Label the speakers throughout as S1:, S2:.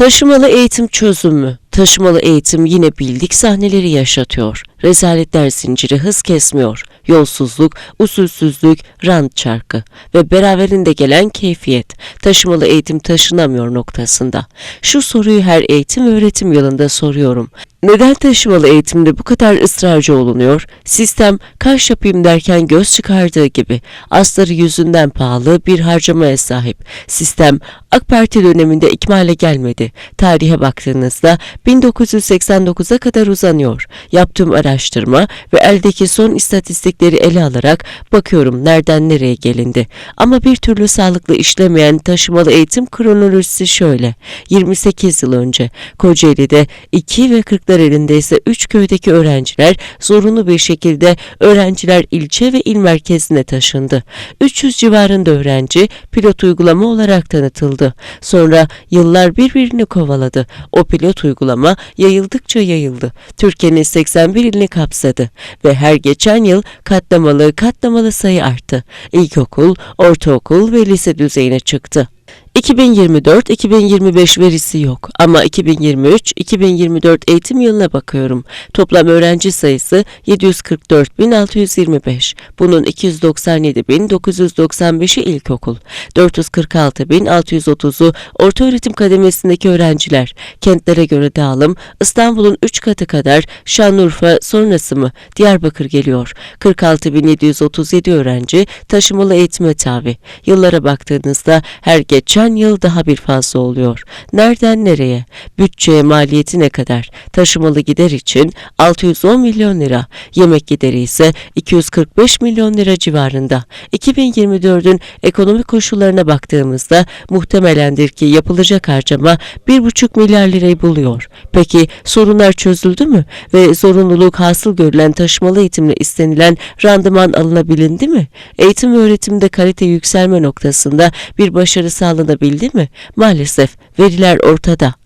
S1: Taşımalı eğitim çözümü. Taşımalı eğitim yine bildik sahneleri yaşatıyor. Rezaletler zinciri hız kesmiyor. Yolsuzluk, usulsüzlük, rant çarkı ve beraberinde gelen keyfiyet. Taşımalı eğitim taşınamıyor noktasında. Şu soruyu her eğitim öğretim yılında soruyorum. Neden taşımalı eğitimde bu kadar ısrarcı olunuyor? Sistem kaş yapayım derken göz çıkardığı gibi asları yüzünden pahalı bir harcamaya sahip. Sistem AK Parti döneminde ikmale gelmedi. Tarihe baktığınızda 1989'a kadar uzanıyor. Yaptığım araştırma ve eldeki son istatistikleri ele alarak bakıyorum nereden nereye gelindi. Ama bir türlü sağlıklı işlemeyen taşımalı eğitim kronolojisi şöyle. 28 yıl önce Kocaeli'de 2 ve 40'lar elinde ise 3 köydeki öğrenciler zorunlu bir şekilde öğrenciler ilçe ve il merkezine taşındı. 300 civarında öğrenci pilot uygulama olarak tanıtıldı. Sonra yıllar birbirini kovaladı. O pilot uygulama yayıldıkça yayıldı. Türkiye'nin 81 ilini kapsadı ve her geçen yıl katlamalı katlamalı sayı arttı. İlkokul, ortaokul ve lise düzeyine çıktı. 2024-2025 verisi yok ama 2023-2024 eğitim yılına bakıyorum. Toplam öğrenci sayısı 744.625. Bunun 297.995'i ilkokul, 446.630'u ortaöğretim kademesindeki öğrenciler. Kentlere göre dağılım İstanbul'un 3 katı kadar Şanlıurfa sonrası mı Diyarbakır geliyor. 46.737 öğrenci taşımalı eğitime tabi. Yıllara baktığınızda her geçen yıl daha bir fazla oluyor. Nereden nereye? Bütçeye maliyeti ne kadar? Taşımalı gider için 610 milyon lira, yemek gideri ise 245 milyon lira civarında. 2024'ün ekonomik koşullarına baktığımızda muhtemelendir ki yapılacak harcama 1,5 milyar lirayı buluyor. Peki sorunlar çözüldü mü? Ve zorunluluk hasıl görülen taşımalı eğitimle istenilen randıman alınabilindi mi? Eğitim ve öğretimde kalite yükselme noktasında bir başarı sağlanabildi mi? Maalesef veriler ortada.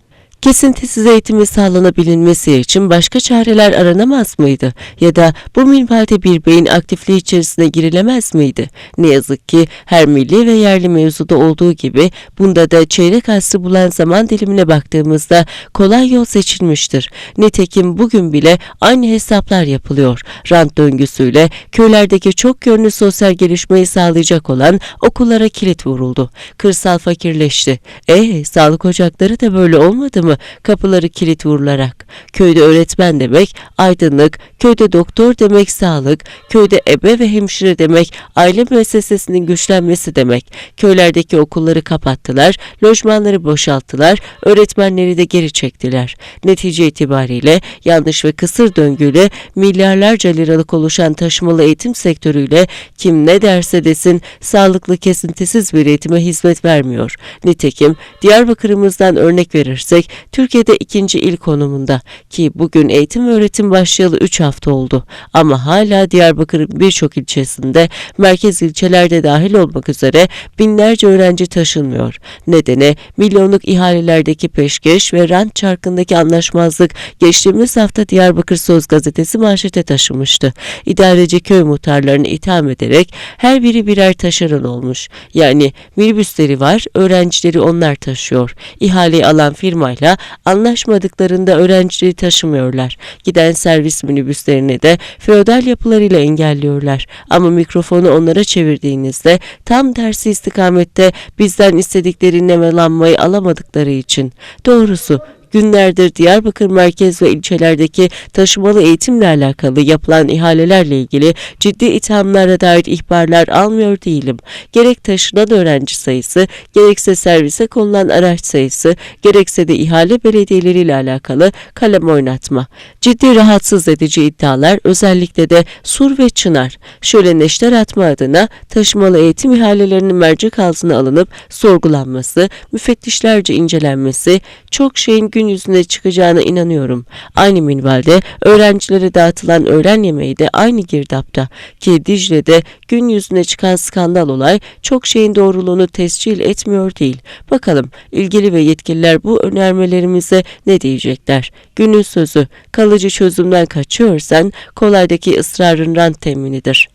S1: Kesintisiz eğitimin sağlanabilmesi için başka çareler aranamaz mıydı? Ya da bu minvalde bir beyin aktifliği içerisine girilemez miydi? Ne yazık ki her milli ve yerli mevzuda olduğu gibi bunda da çeyrek asrı bulan zaman dilimine baktığımızda kolay yol seçilmiştir. Nitekim bugün bile aynı hesaplar yapılıyor. Rant döngüsüyle köylerdeki çok yönlü sosyal gelişmeyi sağlayacak olan okullara kilit vuruldu. Kırsal fakirleşti. E sağlık ocakları da böyle olmadı mı? Kapıları kilit vurularak. Köyde öğretmen demek aydınlık, köyde doktor demek sağlık, köyde ebe ve hemşire demek aile müessesesinin güçlenmesi demek. Köylerdeki okulları kapattılar, lojmanları boşalttılar, öğretmenleri de geri çektiler. Netice itibariyle yanlış ve kısır döngüyle milyarlarca liralık oluşan taşımalı eğitim sektörüyle kim ne derse desin sağlıklı kesintisiz bir eğitime hizmet vermiyor. Nitekim Diyarbakır'ımızdan örnek verirsek Türkiye'de ikinci il konumunda ki bugün eğitim ve öğretim başlayalı 3 hafta oldu. Ama hala Diyarbakır'ın birçok ilçesinde merkez ilçelerde dahil olmak üzere binlerce öğrenci taşınmıyor. Nedeni milyonluk ihalelerdeki peşkeş ve rant çarkındaki anlaşmazlık geçtiğimiz hafta Diyarbakır Söz gazetesi manşete taşımıştı. İdareci köy muhtarlarını itham ederek her biri birer taşeron olmuş. Yani minibüsleri var, öğrencileri onlar taşıyor. İhaleyi alan firmayla anlaşmadıklarında öğrencileri taşımıyorlar. Giden servis minibüslerini de feodal yapılarıyla engelliyorlar. Ama mikrofonu onlara çevirdiğinizde tam tersi istikamette bizden istedikleri nemalanmayı alamadıkları için. Doğrusu günlerdir Diyarbakır merkez ve ilçelerdeki taşımalı eğitimle alakalı yapılan ihalelerle ilgili ciddi ithamlara dair ihbarlar almıyor değilim. Gerek taşınan öğrenci sayısı, gerekse servise konulan araç sayısı, gerekse de ihale belediyeleriyle alakalı kalem oynatma. Ciddi rahatsız edici iddialar özellikle de Sur ve Çınar şöyle neşter atma adına taşımalı eğitim ihalelerinin mercek altına alınıp sorgulanması, müfettişlerce incelenmesi, çok şeyin gün yüzüne çıkacağına inanıyorum. Aynı minvalde öğrencilere dağıtılan öğlen yemeği de aynı girdapta ki Dicle'de gün yüzüne çıkan skandal olay çok şeyin doğruluğunu tescil etmiyor değil. Bakalım ilgili ve yetkililer bu önermelerimize ne diyecekler? Günün sözü kalıcı çözümden kaçıyorsan kolaydaki ısrarın rant teminidir.